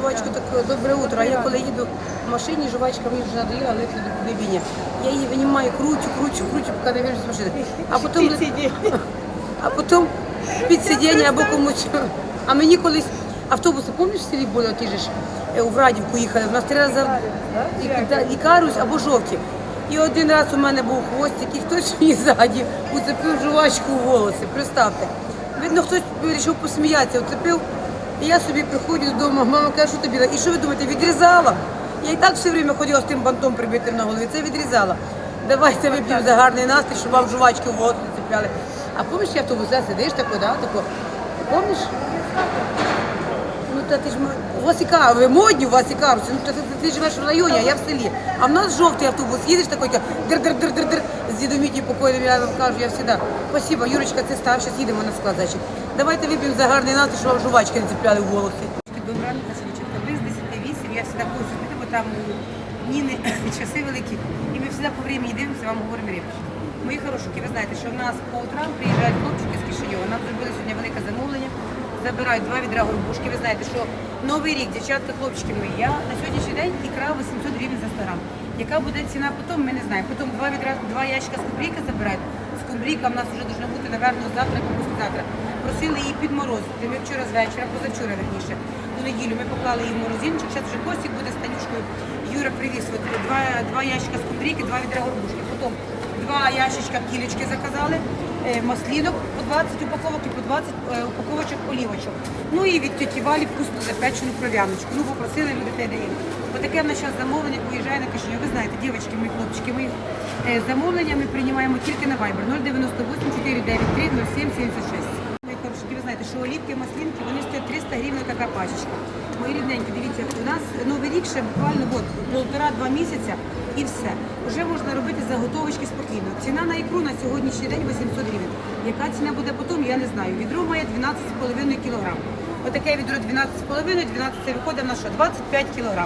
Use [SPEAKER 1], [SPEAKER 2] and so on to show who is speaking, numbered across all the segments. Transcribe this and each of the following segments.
[SPEAKER 1] жувачку так добре утро. А я коли їду в машині, жувачка мені вже надоїла, але до бібіння. Я її винімаю, кручу, кручу, кручу, поки не вижу з машини. А потім, а потім під сидіння або комусь. А мені колись автобуси, пам'ятаєш, в селі були, ті ж е, у Врадівку їхали, в нас три рази і карусь або жовті. І один раз у мене був хвостик, і хтось мені ззаді уцепив жувачку в волоси. Представте. Видно, хтось вирішив посміятися, уцепив. І я собі приходжу додому, мама каже, що тобі? І що ви думаєте, відрізала? Я і так все время ходила з тим бантом прибитим на голові, це відрізала. Давайте вип'ємо за гарний настрій, щоб вам жувачки в волоси не цепляли. А пам'ятаєш, я в автобусі сидиш тако, да, тако. Помніш? Ну та ти ж у вас і кар, ви модні, у вас і. Ну та ти, ти живеш в районі, а я в селі. А в нас жовтий автобус, їдеш такий, дир-дир-дир-дир-дир, з дідом Міті покойним, я вам кажу, я завжди. Спасибо, Юрочка, це став, зараз їдемо на склад, зайчик. Давайте вип'ємо за гарний настрій, щоб вам жувачки не цепляли в волоси. Добра, Васильчик, ви з 10 я завжди хочу піти, бо там Ніни часи великі. І ми завжди по времени дивимося, вам говоримо рибки. Мої хорошенькі, ви знаєте, що в нас по утрам приїжджають хлопчики з Кишиньова. Нам зробили сьогодні велике замовлення. Забирають два відра горбушки. Ви знаєте, що новий рік, дівчатка, хлопчики мої, я на сьогоднішній день ікра 800 гривень за 100 грам. Яка буде ціна потім, ми не знаємо. Потім два відра, два ящика скумбрійка забирають. Скумбрійка в нас вже должна бути, напевно, завтра або післязавтра. Просили її підморозити. Ми вчора з вечора, позавчора верніше, у неділю ми поклали її в морозильничок. Зараз вже Костік буде з Танюшкою. Юра привіз от, два, два ящика скумбрійки, два відра горбушки. Потім два ящичка кілечки заказали, е, маслінок по 20 упаковок і по 20 е, упаковочок олівочок. Ну і від тіті Валі вкусно запечену кров'яночку. Ну, попросили люди те дає. Отаке в нас зараз замовлення поїжджає на Кишиню. Ви знаєте, дівчатки, мої хлопчики, ми е, замовлення ми приймаємо тільки на Viber 098 493 0776. Мої ви знаєте, що олівки, маслінки, вони стоять 300 гривень така пачечка. Мої рідненькі, дивіться, у нас новий рік ще буквально от, полтора-два місяця і все. Вже можна робити заготовочки спокійно. Ціна на ікру на сьогоднішній день 800 гривень. Яка ціна буде потім, я не знаю. Відро має 12,5 кг. Отаке відро 12,5, 12 це виходить на що? 25 кг.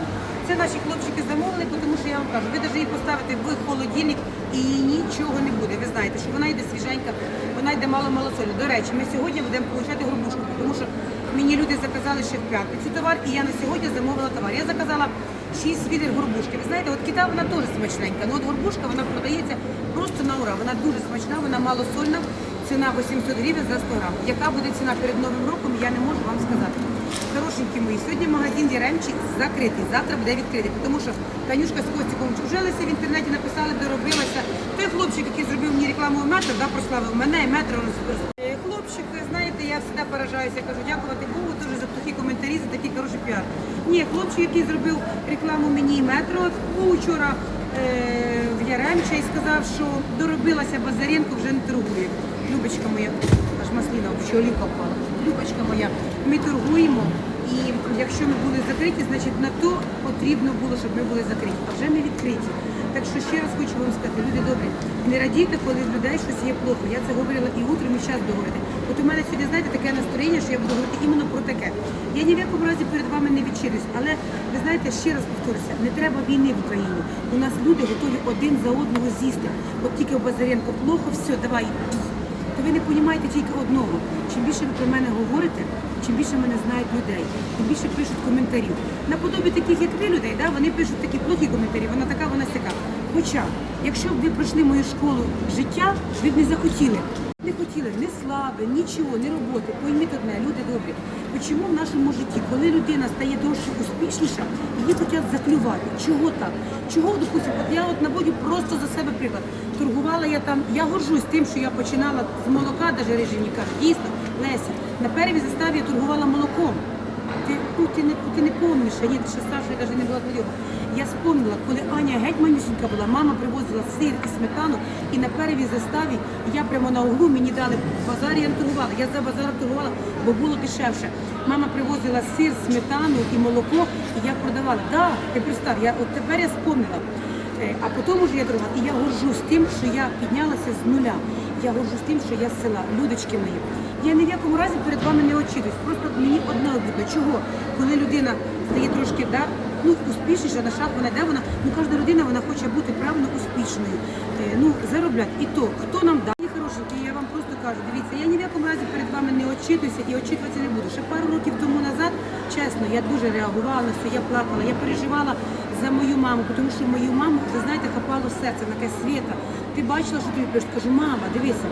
[SPEAKER 1] Це наші хлопчики замовили, тому що я вам кажу, ви навіть її поставите в холодильник і їй нічого не буде. Ви знаєте, що вона йде свіженька, вона йде мало малосольна. До речі, ми сьогодні будемо получати горбушку, тому що мені люди заказали ще в п'ятницю товар, і я на сьогодні замовила товар. Я заказала 6 відер горбушки. Ви знаєте, от кита вона теж смачненька. Ну от горбушка вона продається просто на ура. Вона дуже смачна, вона малосольна. Ціна 800 гривень за 100 грам. Яка буде ціна перед Новим роком, я не можу вам сказати. Хорошенькі мої, сьогодні магазин Яремчі закритий, завтра буде відкритий, тому що Танюшка з Костіком чужилися в інтернеті, написали, доробилася. Той хлопчик, який зробив мені рекламу в метр, да, прославив мене і метр. він Е, Хлопчик, знаєте, я завжди поражаюся, кажу, дякувати Богу дуже за такі коментарі, за такий хороший піар. Ні, хлопчик, який зробив рекламу мені і метро, був вчора е, в Яремче і сказав, що доробилася Базаренко, вже не торгує. Любочка моя, аж масліна, що олівка впала. Любочка моя, ми торгуємо. І якщо ми були закриті, значить на то потрібно було, щоб ми були закриті. А вже ми відкриті. Так що ще раз хочу вам сказати, люди добрі, не радійте, коли в людей щось є плохо. Я це говорила і утром, і час говорити. От у мене сьогодні, знаєте, таке настроєння, що я буду говорити іменно про таке. Я ні в якому разі перед вами не відчирюсь, але ви знаєте, ще раз повторюся, не треба війни в Україні. У нас люди готові один за одного з'їсти. От тільки у Базаренко плохо, все, давай. То ви не розумієте тільки одного. Чим більше ви про мене говорите, чим більше мене знають людей, тим більше пишуть коментарів. Наподобі таких, як ви людей, да, вони пишуть такі плохі коментарі, вона така, вона сяка. Хоча, якщо б ви пройшли мою школу життя, ви б не захотіли. Не хотіли ні слави, нічого, ні роботи. Пойміть одне, люди добрі. Чому в нашому житті, коли людина стає трошки успішніша, її хочуть заклювати? Чого так? Чого, допустимо, от я от наводю просто за себе приклад. Торгувала я там, я горжусь тим, що я починала з молока, навіть кажуть, дійсно, Леся, на первій заставі я торгувала молоком. Ти, ну, ти, не, ти не помниш, а ні, ти ще старшої навіть не була знайома. Я спомнила, коли Аня геть манюсінька була, мама привозила сир і сметану, і на первій заставі я прямо на углу мені дали в базарі, я не торгувала. Я за базаром торгувала, бо було дешевше. Мама привозила сир, сметану і молоко, і я продавала. Так, да, ти представ, я, от тепер я спомнила. Е, А потім уже я торгувала. І я горжусь тим, що я піднялася з нуля. Я горжусь тим, що я з села, людочки мої. Я ні в якому разі перед вами не очікуюсь. Просто мені одне обідно. Чого? Коли людина стає трошки да, ну, успішніша на шаг, вона йде, вона, ну кожна людина вона хоче бути правильно успішною. Е, ну, заробляти. І то, хто нам дає хорошенькі, я вам просто кажу, дивіться, я ні в якому разі перед вами не очитуюся і очитуватися не буду. Ще пару років тому назад, чесно, я дуже реагувала на все, я плакала, я переживала за мою маму, тому що мою маму, ви знаєте, хапало серце, таке світа. Ти бачила, що тобі пишуть? Кажу, мама, дивися.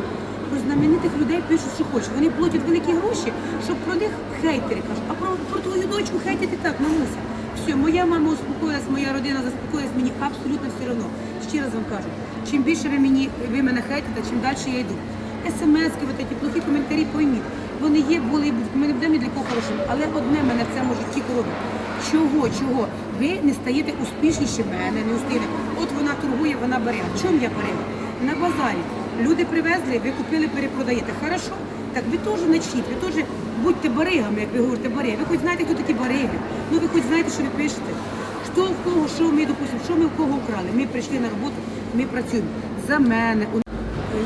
[SPEAKER 1] Про знаменитих людей пишуть, що хочуть. Вони платять великі гроші, щоб про них хейтери кажуть. А про, про твою дочку хейтити так, мамуся. Все, моя мама успокоїлась, моя родина заспокоїлась, мені абсолютно все одно. Ще раз вам кажу, чим більше ви мені ви мене хейтите, чим далі я йду. СМСки, вот ці плохі коментарі пойміть. Вони є, були і будуть. Ми не будемо ні для кого хорошим. Але одне мене в цьому житті коробить. Чого, чого? Ви не стаєте успішніше мене, не успіли. От вона торгує, вона бере. Чому я беру? На базарі. Люди привезли, ви купили, перепродаєте. Хорошо? Так ви теж начніть, ви теж будьте баригами, як ви говорите, бариги. Ви хоч знаєте, хто такі бариги. Ну ви хоч знаєте, що ви пишете. Хто в кого, що ми, допустимо, що ми в кого украли. Ми прийшли на роботу, ми працюємо. За мене,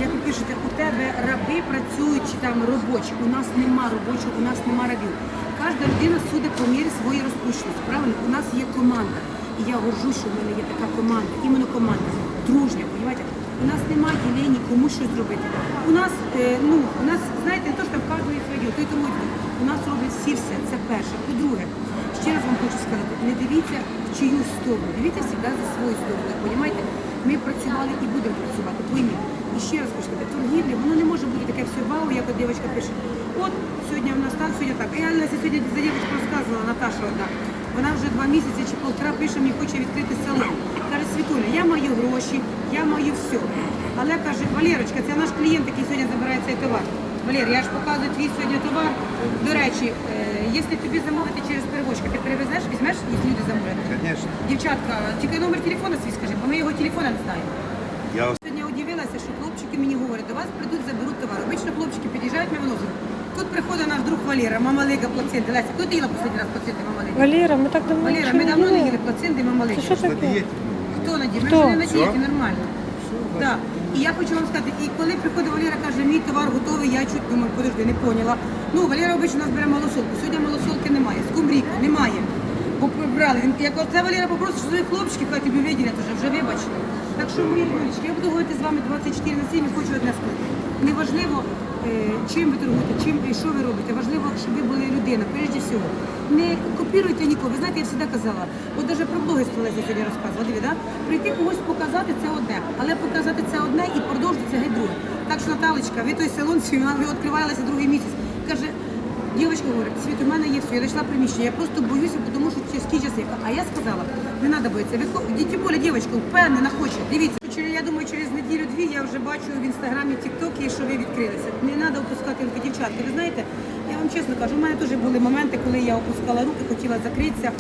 [SPEAKER 1] як ви пишете, у тебе раби працюють чи там робочі. У нас нема робочих, у нас нема рабів. Кожна людина судить по мірі своєї розпущеності. Правильно? У нас є команда. І я горжусь, що в мене є така команда, іменно команда, дружня, розумієте? У нас немає ділені комусь щось зробити. У нас, е, ну, у нас, знаєте, не то, що там в кожного є своє, той тому у нас роблять всі все. Це перше. По-друге, ще раз вам хочу сказати, не дивіться в чию сторону, дивіться завжди за свою сторону. Розумієте? Ми працювали і будемо працювати. Пойміть. І ще раз хочу сказати, торгівля, воно не може бути таке все вау, як от дівчинка пише. От сьогодні в нас так, сьогодні так. Я Леся сьогодні за дівчинку розказувала, Наташа одна. Вона вже два місяці чи полтора пише, мені хоче відкрити салон. Каже, Світуля, я маю гроші, я маю все. Але каже, Валерочка, це наш клієнт, який сьогодні забирає цей товар. Валер, я ж показую твій сьогодні товар. До речі, е, якщо тобі замовити через перевозчика, ти перевезеш, візьмеш, якщо люди замовлять.
[SPEAKER 2] Конечно.
[SPEAKER 1] Дівчатка, тільки номер телефона свій скажи, бо ми його телефона не знаємо.
[SPEAKER 2] Я
[SPEAKER 1] Сьогодні удивилася, що хлопчики мені говорять, до вас прийдуть, заберуть товар. Обично хлопчики під'їжджають, ми виносимо. Тут приходить наш друг Валера, мама Лига плаценти. Леся, коли ти їла останній раз плаценти, мама Лига?
[SPEAKER 3] Валера, ми так давно
[SPEAKER 1] Валера, ми давно не
[SPEAKER 3] їли.
[SPEAKER 1] їли плаценти, мама Лига.
[SPEAKER 3] Це що таке?
[SPEAKER 1] Хто на? Ми
[SPEAKER 3] Хто?
[SPEAKER 1] вже не на
[SPEAKER 2] Все?
[SPEAKER 1] дієті, нормально. Так. І я хочу вам сказати, і коли приходить Валера, каже, мій товар готовий, я чуть думаю, подожди, не поняла. Ну, Валера обично нас бере малосолку. Сьогодні малосолки немає, скумбрійку немає. Бо прибрали. Він як оце Валера попросить, що своїх хлопчиків, хай тобі виділять вже, вже вибачили. Так що, мої донечки, я буду говорити з вами 24 на 7 і хочу одне сказати. Неважливо, чим ви торгуєте, чим і що ви робите. Важливо, щоб ви були людина, прежде всього. Не копіруйте нікого. Ви знаєте, я завжди казала, от навіть про блогерство Леся сьогодні розказувала. Диві, да? Прийти когось показати це одне, але показати це одне і продовжити це геть друге. Так що, Наталочка, ви той салон свій, вона відкривалася другий місяць. Каже, Дівчинка говорить, Світ, у мене є все, я знайшла приміщення, я просто боюся, тому що тяжкий час є. А я сказала, не треба боятися. Ви тим більше дівчинка впевнена хоче. Дивіться, я думаю, через неділю-дві я вже бачу в інстаграмі, тіктокі, що ви відкрилися. Не треба опускати руки, дівчатки. Ви знаєте, я вам чесно кажу, у мене теж були моменти, коли я опускала руки, хотіла закритися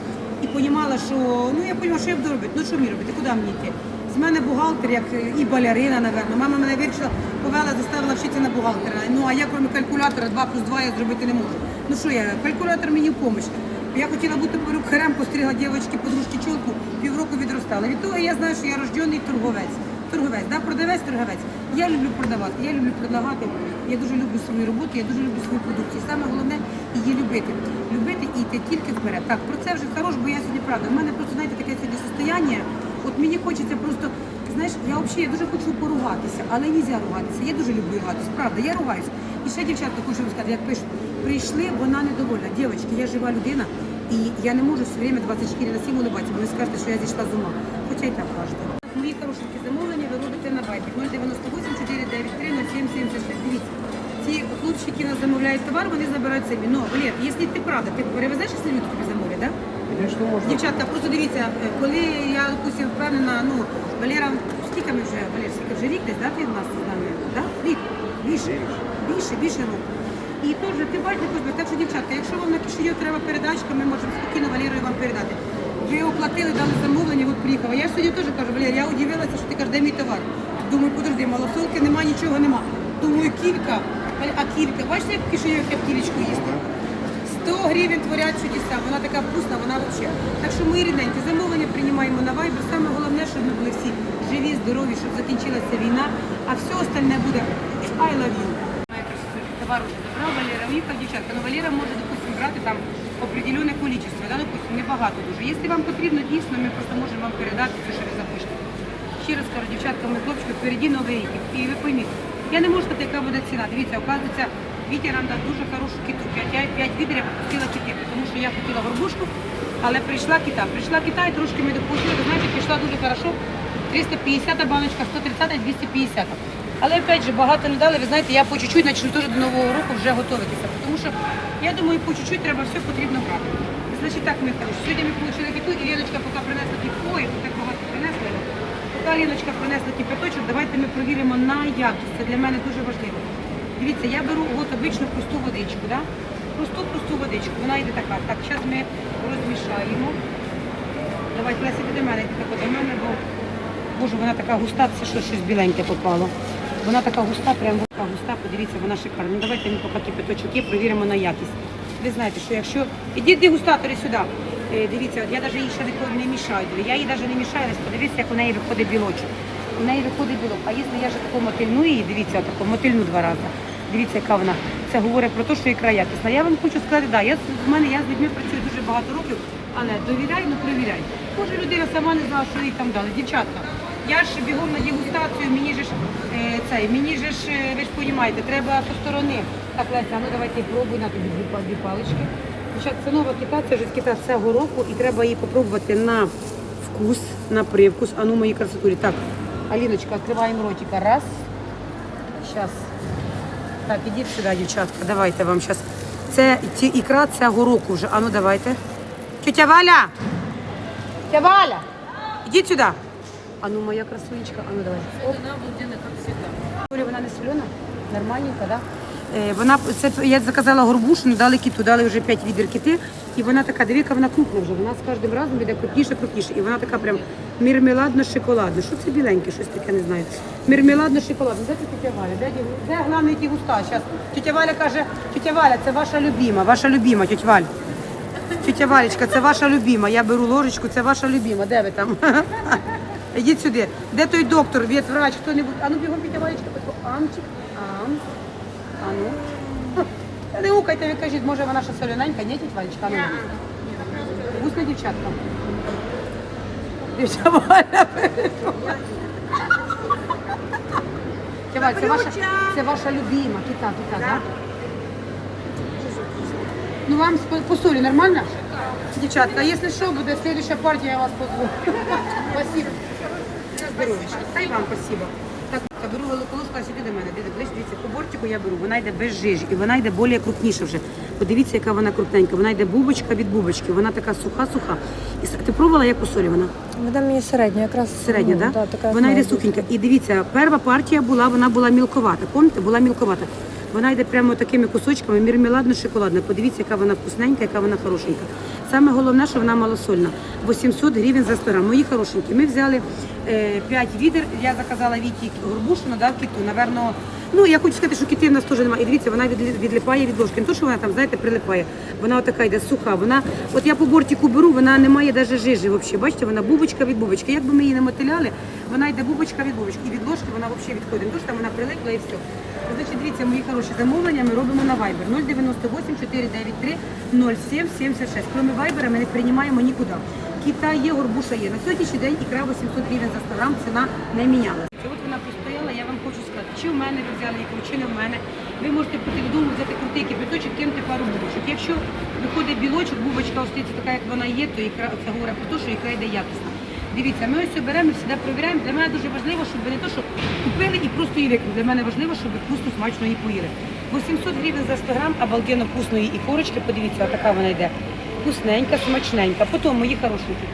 [SPEAKER 1] і розуміла, що ну я розуміла, що я буду робити. Ну що мені робити, куди мені йти? З мене бухгалтер, як і балерина, напевно. Мама мене вирішила, повела, заставила вчитися на бухгалтера. Ну а я, крім калькулятора, 2 плюс 2 я зробити не можу. Ну що я, калькулятор мені в помощь. Я хотіла бути перукарем, постригла дівчатки, подружки чолку, півроку відростала. Від того я знаю, що я рождений торговець. Торговець, да? продавець, торговець. Я люблю продавати, я люблю предлагати, я дуже люблю свою роботу, я дуже люблю свою продукцію. Саме головне її любити. Любити і йти тільки вперед. Так, про це вже хорош, бо я сьогодні правда. У мене просто, знаєте, таке сьогодні состояння. От мені хочеться просто, знаєш, я взагалі я дуже хочу поругатися, але не можна ругатися. Я дуже люблю ругатися, правда, я ругаюсь. І ще дівчатка хочу вам сказати, як пишуть, прийшли, вона недовольна. Дівчатки, я жива людина, і я не можу все время 24 на 7 улибатися, бо ви скажете, що я зійшла з ума. Хоча й так кажете. Мої хорошенькі замовлення ви робите на вайбі 098 493 0776. Дивіться, ці хлопчики нас замовляють товар, вони забирають самі. Ну, Валер, якщо ти правда, ти перевезеш, якщо люди тобі замовлять, так? Да?
[SPEAKER 2] Конечно, можно.
[SPEAKER 1] Дівчатка, просто дивіться, е, коли я допустим, впевнена, ну, Валера, скільки ми вже, Валер, скільки вже рік десь, да, ти в нас з нами? Да? Рік? Більше, більше, більше року. І теж, ти Кузьма, так що, дівчатка, якщо вам на кишеню треба передачка, ми можемо спокійно Валерою вам передати. Ви оплатили, дали замовлення, от приїхала. Я ж сьогодні теж кажу, Валер, я удивилася, що ти кажеш, де мій товар. Думаю, подожди, малосолки нема, нічого нема. Думаю, кілька, а кілька, бачите, як кишеню, як кілечку їсти? 100 гривень творять чудеса, вона така вкусна, вона взагалі. Так що ми рідненькі замовлення приймаємо на вайбер. Саме головне, щоб ми були всі живі, здорові, щоб закінчилася війна, а все остальне буде I love you. Товар уже забрав Валера, уїхав дівчатка. Ну Валера може, допустим, брати там определенне количество, да, допустим, небагато дуже. Якщо вам потрібно, дійсно, ми просто можемо вам передати те, що ви запишете. Ще раз кажу, дівчатка, ми хлопчики, впереді новий рік. І ви пойміть, Я не можу сказати, яка буде ціна. Дивіться, оказується, Вітя нам дав дуже хорошу киту. 5, 5 відер я хотіла кити, тому що я хотіла горбушку, але прийшла кита. Прийшла кита і трошки ми допустили. Знаєте, пішла дуже хорошо. 350 баночка, 130, 250. Але опять же, багато не дали. Ви знаєте, я по чуть-чуть почну теж до нового року вже готуватися. Тому що я думаю, по чуть-чуть треба все потрібно брати. Значить так, ми хороші. Сьогодні ми отримали киту, і Леночка поки принесла ті ой, так багато принесла. Поки Леночка принесла кипяточок, давайте ми провіримо на якість. Це для мене дуже важливо. Дивіться, я беру от обичну просту водичку, да? просту просту водичку. Вона йде така. Так, зараз ми розмішаємо. Давайте, Леся, іди до мене, так до мене, бо Боже, вона така густа, це що щось біленьке попало. Вона така густа, прям така густа, подивіться, вона шикарна. Ну давайте ми поки кипяточок є, провіримо на якість. Ви знаєте, що якщо. Ідіть дегустатори сюди. Е, дивіться, от я навіть її ще не мішаю. Я її навіть не мішаю, ось подивіться, як у неї виходить білочок. У неї виходить білок. А якщо я ж таку мотильну її, дивіться, таку мотильну два рази. Дивіться, яка вона. Це говорить про те, що ікра якісна. Я вам хочу сказати, да, я, з- в мене я з людьми працюю дуже багато років, але довіряй, ну перевіряй. Може людина сама не знала, що їй там дали. Дівчатка, я ж бігом на дегустацію, мені же цей, мені же ж, е, ви ж розумієте, треба зі сторони. Так, Леся, ну давайте пробуй на тобі дві, дві палички. Дівчат, це нова кита, це вже кита цього року, і треба її попробувати на вкус, на привкус. А ну мої красотурі. Так, Аліночка, відкриваємо ротика. Раз. Зараз. Так, ідіть сюди, дівчатка, давайте вам зараз. Це ці ікра цього року вже. А ну давайте. Тетя Валя! Тетя Валя! Ідіть сюди. А ну моя красунечка, а ну давай.
[SPEAKER 2] Цена обалденная, как всегда.
[SPEAKER 1] Вона не солена? Нормальненька, да? Е, вона, це, я заказала горбушину, дали кіту, дали вже 5 відер кити. І вона така, дивіться, вона крупна вже. Вона з кожним разом буде крупніше, крупніше. І вона така прям мірмеладно-шоколадна. Що це біленьке, щось таке, не знаю. Мірмеладно-шоколадна. Де тут тетя Валя? Де, де главний ті густа? Зараз. Тетя Валя каже, тетя Валя, це ваша любима, ваша любима, тетя Валь. Тетя Валечка, це ваша любима. Я беру ложечку, це ваша любима. Де ви там? Ідіть сюди. Де той доктор, ветврач, хто-небудь? А ну бігом Тетя Валечка, тако, амчик, ам. А ну. Ха, та Не гукайте, ви кажіть, може вона ще соляненька, ні, тетя Валечка? А ну. Вкусна дівчатка. Дівча Валя. Тетя Валь, це ваша, це ваша любима, кита, кита, так? Ну вам по, по солі нормально? Дівчатка, якщо що, буде следующая партія, я вас позову. Спасибо. Здоровечко. Та й вам спасибо. Так, я беру велику ложку, а сюди до мене. Дивіться, ближче, дивіться, по бортику я беру, вона йде без жижі, і вона йде більш крупніша вже. Подивіться, яка вона крупненька. Вона йде бубочка від бубочки, вона така суха-суха. І с- ти пробувала, як солі вона?
[SPEAKER 3] Вона мені середня, якраз
[SPEAKER 1] Середня,
[SPEAKER 3] ну,
[SPEAKER 1] да?
[SPEAKER 3] да, така
[SPEAKER 1] вона йде сухенька. І дивіться, перша партія була, вона була мілковата. Пам'ятаєте, була мілковата. Вона йде прямо такими кусочками, мірмеладно-шоколадна. Подивіться, яка вона вкусненька, яка вона хорошенька. Саме головне, що вона малосольна. 800 гривень за 100 грам. Мої хорошенькі. Ми взяли 5 відер. Я заказала Віті горбушину, да, в кіту. Наверно, ну я хочу сказати, що кіти в нас теж немає. І дивіться, вона відлі- відлипає від ложки. Не то, що вона там, знаєте, прилипає. Вона отака йде суха. Вона, от я по бортику беру, вона не має навіть жижі. Взагалі. Бачите, вона бубочка від бубочки. Якби ми її не мотиляли, вона йде бубочка від бубочки. І від ложки вона взагалі відходить. Не то, що там вона прилипла і все. Значить, дивіться, мої хороші замовлення ми робимо на Viber 098 493 07 76. Кроме Viber ми не приймаємо нікуди. Кита є, горбуша є. На сьогоднішній день ікра 800 гривень за 100 грам, ціна не мінялася. От вона постояла, я вам хочу сказати, чи в мене ви взяли ікру, чи не в мене. Ви можете піти додому, взяти крутий кипяточок, кинути пару бубочок. Якщо виходить білочок, бубочка остається така, як вона є, то ікра це говорить про те, що ікра йде якісна. Дивіться, ми ось беремо, завжди перевіряємо. Для мене дуже важливо, щоб ви не то, що купили і просто її викинули. Для мене важливо, щоб ви вкусно, смачно її поїли. 800 гривень за 100 грам, обалденно вкусної і корочки, подивіться, така вона йде. Вкусненька, смачненька. Потім, мої хорошенькі,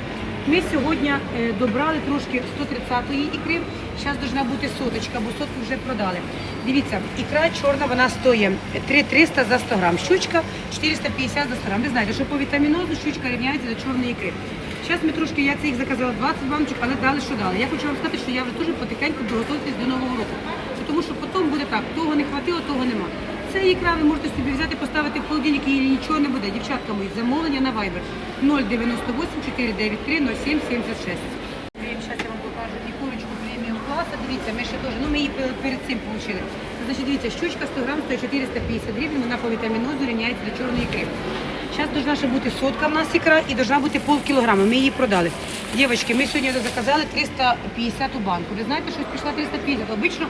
[SPEAKER 1] ми сьогодні е, добрали трошки 130-ї ікри. Зараз повинна бути соточка, бо сотку вже продали. Дивіться, ікра чорна, вона стоїть 3300 за 100 грам. Щучка 450 за 100 грам. Ви знаєте, що по вітамінозу щучка рівняється до чорної ікри. Зараз ми трошки, я це їх заказала 20 баночок, але дали, що дали. Я хочу вам сказати, що я вже дуже потихеньку готуюсь до Нового року. Тому що потім буде так, того не хватило, того нема. Це ікра ви можете собі взяти, поставити в холодильник і нічого не буде. Дівчатка мої, замовлення на Viber 098 493 07 76. Зараз я вам покажу і курочку преміум класу. Дивіться, ми ще теж, ну ми її перед цим отримали. Значить, дивіться, щучка 100 грам стоїть 450 гривень, вона по вітамінозу рівняється до чорної ікри. Зараз должна ще бути сотка в нас ікра і должна бути пол кілограма. Ми її продали. Дівчатки, ми сьогодні заказали 350 у банку. Ви знаєте, що пішла 350. Обично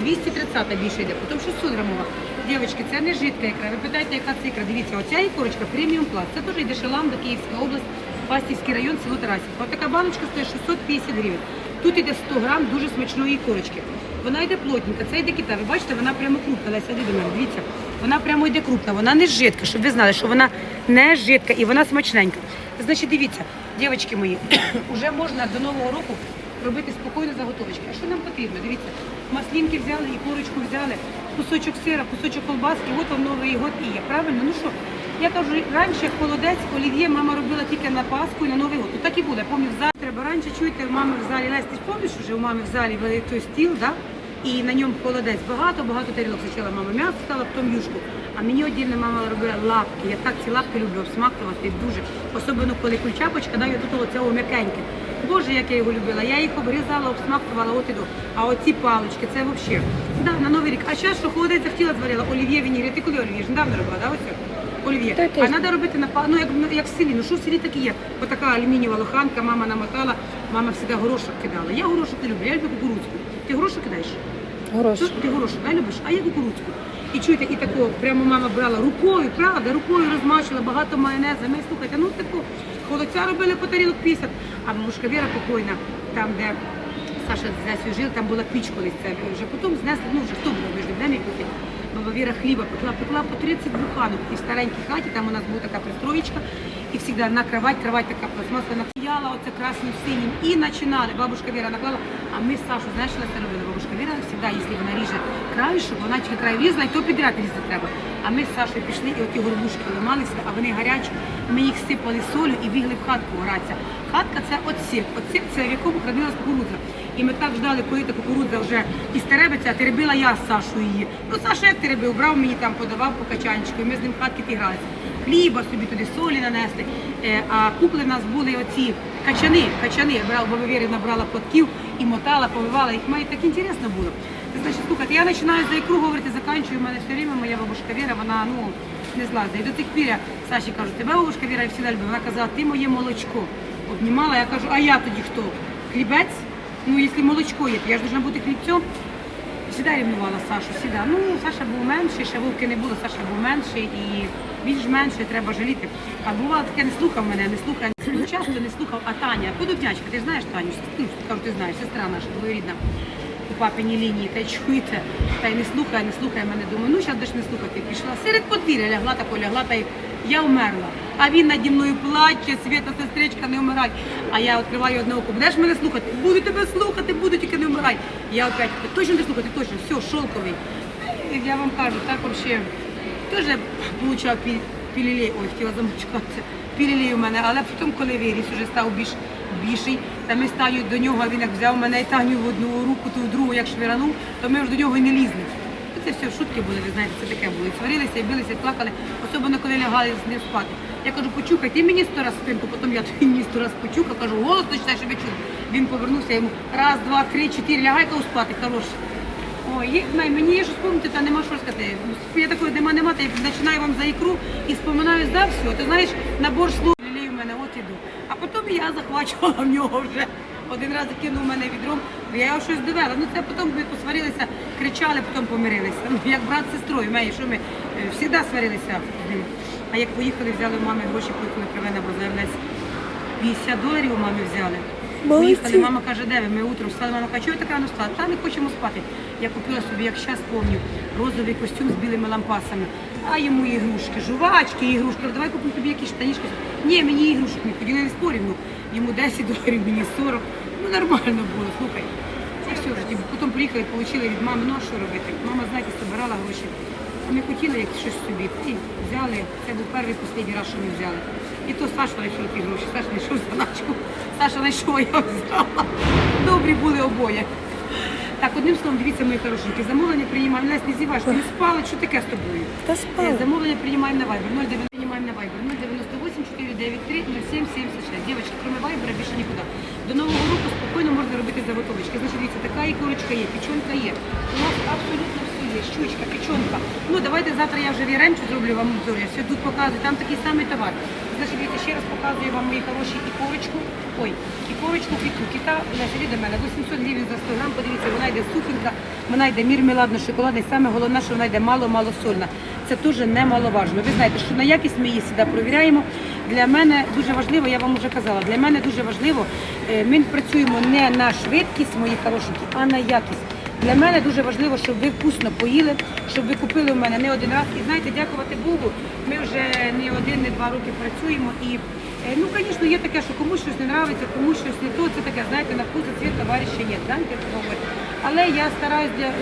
[SPEAKER 1] 230 більше йде, потім 600 грамова. Дівчатки, це не жидка ікра. Ви питаєте, яка це ікра? Дивіться, оця ікорочка преміум клас. Це теж йде Шаламда, Київська область, Фастівський район, село Тарасівка. Ось така баночка стоїть 650 гривень. Тут йде 100 грам дуже смачної ікорочки. Вона йде плотненька, це йде кита. Ви бачите, вона прямо крупна. Леся, до мене, дивіться. Вона прямо йде крупна, вона не жидка, щоб ви знали, що вона не жидка і вона смачненька. Значить, дивіться, дівчатки мої, вже можна до Нового року робити спокійно заготовочки. А що нам потрібно? Дивіться, маслінки взяли, і корочку взяли, кусочок сира, кусочок колбаски, от вам новий год і є. Правильно? Ну що? Я кажу, раніше холодець, олів'є мама робила тільки на Пасху і на Новий год. То так і буде. Помню, в залі треба раніше чуєте, у мами в залі Лесь, ти помніш, вже у мами в залі той стіл, да? і на ньому холодець. Багато-багато тарілок зачала мама. М'ясо стала, потім юшку. А мені віддільно мама робила лапки. Я так ці лапки люблю обсмактувати дуже. Особливо коли кульчапочка дає до того цього м'якеньке. Боже, як я його любила. Я їх обрізала, обсмактувала от і до. А оці палички, це взагалі. Да, на Новий рік. А зараз, що холодець захотіла, зварила олів'є вінігрі. Ти коли олів'є? ж Недавно робила, да, оце? Олів'є.
[SPEAKER 3] Так,
[SPEAKER 1] А треба робити на ну, як, як в селі. Ну що в селі так і є. Отака алюмінієва лоханка, мама намотала, мама завжди горошок кидала. Я горошок не люблю, я люблю кукурудзку. Ти горошок кидаєш?
[SPEAKER 3] Гроші.
[SPEAKER 1] Ти горошок, да, любиш, а я кукурудзку. І чуєте, і такого прямо мама брала рукою, правда, рукою розмачила, багато майонезу. Ми слухайте, ну таку холодця робили по тарілок 50, а бабушка Віра покойна, там, де Саша з Зесю жив, там була піч колись це вже потім знесли, ну вже хто був між ними купити. Баба Віра хліба пекла, пекла по 30 буханок. І в старенькій хаті там у нас була така пристроєчка, і завжди на кровать, кровать така пластмасова, стояла оце красним синім. І починали. Бабушка Віра наклала, а з Сашу, знаєш, що це робили? Бабушка Віра завжди, якщо вона ріже краєшок, вона тільки край різала, і то підряд різати треба. А ми з Сашою пішли, і оті горбушки ламалися, а вони гарячі. Ми їх сипали солю і бігли в хатку гратися. Хатка це отсік. Отсік це в якому хранилась кукурудза. І ми так ждали, коли та кукурудза вже із теребиться, а теребила я з Сашою її. Ну, Саша як теребив, брав мені там, подавав по качанчику, і ми з ним в хатки тігралися. Хліба собі туди солі нанести. Е, а купли в нас були оці качани, качани. Брав, баба Вірівна брала платків і мотала, повивала їх. Мені так інтересно було. Значить, слухайте, я починаю за ікру говорити, заканчую. У мене все время моя бабушка Віра, вона ну не злазить. І до тих пір я Саші кажу, тебе бабушка Віра і всі любить. Вона казала, ти моє молочко. Обнімала, я кажу, а я тоді хто? Хлібець? Ну, якщо молочко є, то я ж должна бути хлібцем. Всіда рівнувала Сашу, всіда. Ну, Саша був менший, ще вовки не було, Саша був менший і більш менший, треба жаліти. А бувало таке, не слухав мене, не слухав, ну, часто не слухав, а Таня, подобнячка, ти знаєш Таню, кажу, ти знаєш, сестра наша, двоюрідна у папиній лінії, та й чуєте, та й не слухає, не слухає мене. Думаю, ну зараз будеш не слухати. Пішла серед подвір'я, лягла тако, лягла, та й я вмерла. А він наді мною плаче, свята, сестричка, не вмирай. А я відкриваю одне око, будеш мене слухати? Буду тебе слухати, буду, тільки не вмирай. Я опять, точно не слухати, точно, все, шовковий. І Я вам кажу, так взагалі, теж получав пі- пілілей, ой, хотіла замочкатися, пілілей у мене, але потім, коли виріс, вже став більш більший, та ми стаю до нього, а він як взяв мене і Таню в одну руку, ту в другу, як швиранув, то ми вже до нього не лізли. Це все шутки були, ви знаєте, це таке було. І сварилися, і билися, і плакали, особливо коли лягали з ним спати. Я кажу, почухай, ти мені сто раз спинку, потім я тобі мені сто раз почухав, кажу, голос читай, щоб я чув. Він повернувся йому раз, два, три, чотири, лягай ка спати, хорош. Ой, май, мені є що спомнити, та нема що сказати. Я такої нема, нема, та я починаю вам за ікру і споминаю за все. Ти знаєш, набор слов лілію в мене, от іду. А потім я захвачувала в нього вже. Один раз кинув мене відром, бо я його щось довела. Ну це потім ми посварилися, кричали, потім помирилися. Ну, як брат з сестрою, має, що ми завжди сварилися. А як поїхали, взяли в мами гроші, поїхали привена, бо заявляється 50 доларів у мами взяли.
[SPEAKER 3] Молодці.
[SPEAKER 1] Поїхали, мама каже, де ви? Ми утром встали, мама каже, чого ви така рано встала? Та не хочемо спати. Я купила собі, як зараз помню, розовий костюм з білими лампасами. А йому ігрушки, жувачки, ігрушки. Давай купимо тобі якісь штанішки. Ні, мені ігрушок не поділили спорівну. Йому 10 доларів, мені 40. Ну нормально було, слухай. Це все в житті. Потім приїхали, отримали від мами, ну а що робити? Мама, знаєте, збирала гроші. Ми хотіли як щось собі. І взяли. Це був перший останній раз, що ми взяли. І то Саша знайшов ті гроші. Саша знайшов заначку. Саша знайшов, я взяла. Добрі були обоє. Так, одним словом, дивіться, мої хорошенькі, замовлення приймаємо. Лесь, не зіваш, ти не спала, що таке з тобою?
[SPEAKER 3] Та спав.
[SPEAKER 1] Замовлення приймаємо на Viber. 0,9 приймаємо на Viber. 098 493 07 76. Дівчатки, кроме Viber, більше нікуди. До Нового року спокійно можна робити заготовочки. Значить, дивіться, така і курочка є, печонка є. У нас абсолютно все є. Щучка, печонка. Ну, давайте завтра я вже віренчу зроблю вам обзор. Я все тут показую. Там такий самий товар. Дивіться, ще раз показую вам мої хороші і курочку. Ой, і корочку кіту. Леся, йди до мене, 800 гривень за 100 грам. Подивіться, вона йде сухенька, вона йде мірмеладно шоколадна. І саме головне, що вона йде мало-мало сольна. Це дуже немаловажно. Ви знаєте, що на якість ми її завжди провіряємо. Для мене дуже важливо, я вам вже казала, для мене дуже важливо, е, ми працюємо не на швидкість, мої хорошенькі, а на якість. Для мене дуже важливо, щоб ви вкусно поїли, щоб ви купили у мене не один раз. І знаєте, дякувати Богу, ми вже не один, не два роки працюємо. І е, ну, звісно, є таке, що комусь щось не подобається, комусь щось не то. Це таке, знаєте, на вкус і цвіт товариша є. Знаєте, говорять. Але я стараюсь е,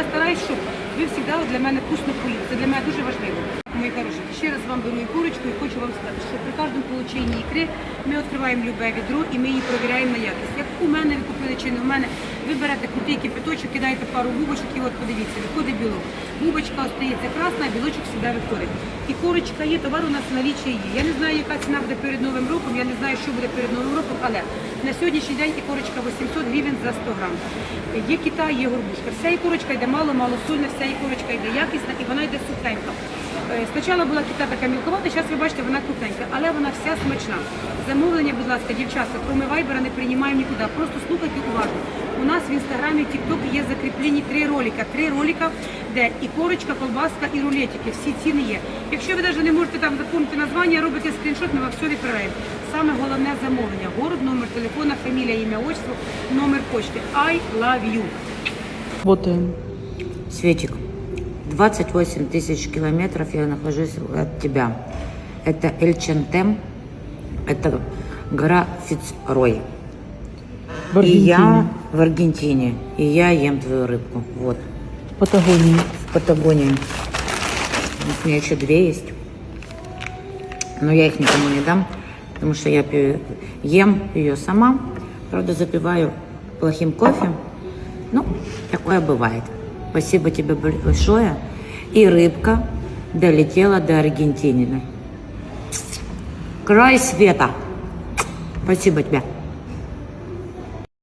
[SPEAKER 1] я стараюсь, щоб ви завжди для мене вкусно поїли. Це для мене дуже важливо. Мої хороші, ще раз вам і курочку і хочу вам сказати, що при кожному полученні ікри ми відкриваємо любе відро і ми її перевіряємо на якість. Як у мене ви купили чи не в мене, ви берете крутий кипяточок, кидаєте пару бубочок і от подивіться, виходить білок. Бубочка остається красна, а білочок завжди виходить. І курочка є, товар у нас в наліччі є. Я не знаю, яка ціна буде перед Новим роком, я не знаю, що буде перед Новим роком, але на сьогоднішній день і курочка 800 гривень за 100 грам. Є кита, є горбушка. Вся і курочка йде мало-мало сольна, вся і курочка йде якісна і вона йде сухенька. Е, Спочатку була кита така мілковата, зараз ви бачите, вона крупненька, але вона вся смачна. Замовлення, будь ласка, дівчатка, кроме вайбера не приймаємо нікуди. Просто слухайте уважно. У нас в інстаграмі, Тікток є закріплені три ролика. Три ролика, де і корочка, колбаска, і рулетики. Всі ціни є. Якщо ви навіть не можете там запомнити названня, робите скріншот, ми вам все відправляємо. Саме головне замовлення. Город, номер телефона, фамілія, ім'я, отчество, номер почти. I love you.
[SPEAKER 3] Работаем.
[SPEAKER 4] Светик, 28 тысяч километров я нахожусь от тебя. Это Эльчантем, это гора Фицрой.
[SPEAKER 3] В
[SPEAKER 4] И я в Аргентине, и я ем твою рыбку. Вот,
[SPEAKER 3] В Патагонии.
[SPEAKER 4] в Патагонии. У меня еще две есть. Но я их никому не дам, потому что я пью- ем ее сама. Правда, запиваю плохим кофе. Ну, такое бывает. Спасибо тебе большое. И рыбка долетела до Аргентины. Край света. Спасибо тебе.